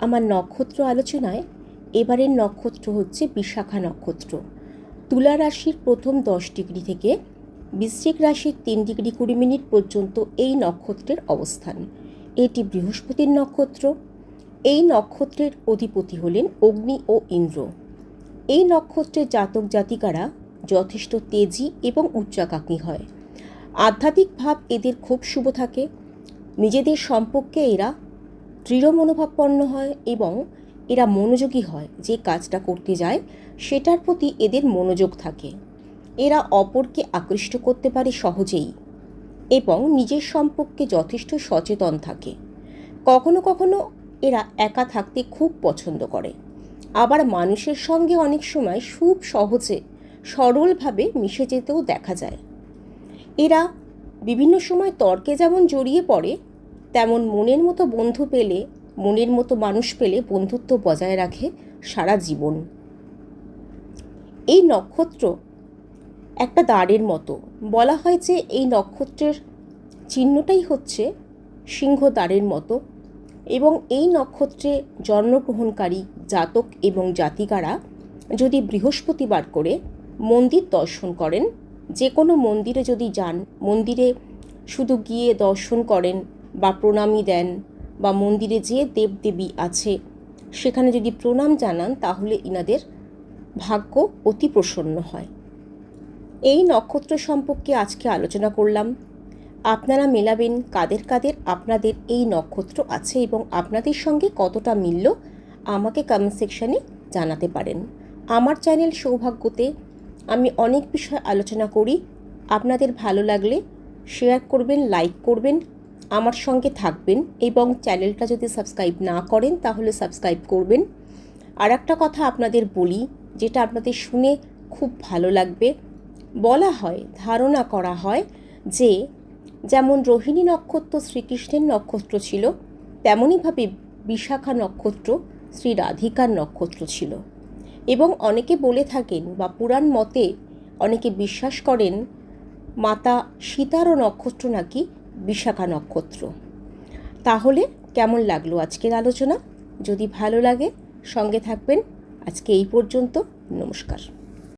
আমার নক্ষত্র আলোচনায় এবারের নক্ষত্র হচ্ছে বিশাখা নক্ষত্র। তুলা রাশির প্রথম দশ ডিগ্রি থেকে বৃশ্চিক রাশির তিন ডিগ্রি কুড়ি মিনিট পর্যন্ত এই নক্ষত্রের অবস্থান। এটি বৃহস্পতির নক্ষত্র। এই নক্ষত্রের অধিপতি হলেন অগ্নি ও ইন্দ্র। এই নক্ষত্রের জাতক জাতিকারা যথেষ্ট তেজি এবং উচ্চাকাঙ্ক্ষী হয়। আধ্যাত্মিক ভাব এদের খুব শুভ থাকে। নিজেদের সম্পর্কে এরা দৃঢ় মনোভাবপন্ন হয় এবং এরা মনোযোগী হয়, যে কাজটা করতে যায়, সেটার প্রতি এদের মনোযোগ থাকে। এরা অপরকে আকৃষ্ট করতে পারে সহজেই এবং নিজের সম্পর্কে যথেষ্ট সচেতন থাকে। কখনো কখনো এরা একা থাকতে খুব পছন্দ করে। আবার মানুষের সঙ্গে অনেক সময় খুব সহজে, সরলভাবে মিশে যেতেও দেখা যায়। এরা বিভিন্ন সময় তর্কে যেমন জড়িয়ে পড়ে তেমন মনের মতো বন্ধু পেলে, মনের মতো মানুষ পেলে বন্ধুত্ব বজায় রাখে সারা জীবন। এই নক্ষত্র একটা দাঁড়ের মতো। বলা হয় যে এই নক্ষত্রের চিহ্নটাই হচ্ছে সিংহ দ্বারের মতো এবং এই নক্ষত্রে জন্মগ্রহণকারী জাতক এবং জাতিকারা যদি বৃহস্পতিবার করে মন্দির দর্শন করেন, যে কোনো মন্দিরে যদি যান, মন্দিরে শুধু গিয়ে দর্শন করেন বা প্রণামী দেন বা মন্দিরে যে দেবদেবী আছে, সেখানে যদি প্রণাম জানান, তাহলে ইনাদের ভাগ্য অতি প্রসন্ন হয়। এই নক্ষত্র সম্পর্কে আজকে আলোচনা করলাম। আপনারা মেলাবেন কাদের কাদের, আপনাদের এই নক্ষত্র আছে এবং আপনাদের সঙ্গে কতটা মিলল, আমাকে কমেন্ট সেকশানে জানাতে পারেন। আমার চ্যানেল সৌভাগ্যতে আমি অনেক বিষয় আলোচনা করি। আপনাদের ভালো লাগলে শেয়ার করবেন লাইক করবেন আমার সঙ্গে থাকবেন এবং চ্যানেলটা যদি সাবস্ক্রাইব না করেন তাহলে সাবস্ক্রাইব করবেন। আর একটা কথা আপনাদের বলি, যেটা আপনাদের শুনে খুব ভালো লাগবে। বলা হয়, ধারণা করা হয় যে, যেমন রোহিণী নক্ষত্র শ্রীকৃষ্ণের নক্ষত্র ছিল তেমনইভাবে বিশাখা নক্ষত্র শ্রী রাধিকার নক্ষত্র ছিল। এবং অনেকে বলে থাকেন বা পুরাণ মতে অনেকে বিশ্বাস করেন, মাতা সীতারও নক্ষত্র নাকি বিশাখা নক্ষত্র। তাহলে কেমন লাগল আজকের আলোচনা? যদি ভালো লাগে, সঙ্গে থাকবেন। আজকে এই পর্যন্ত, নমস্কার।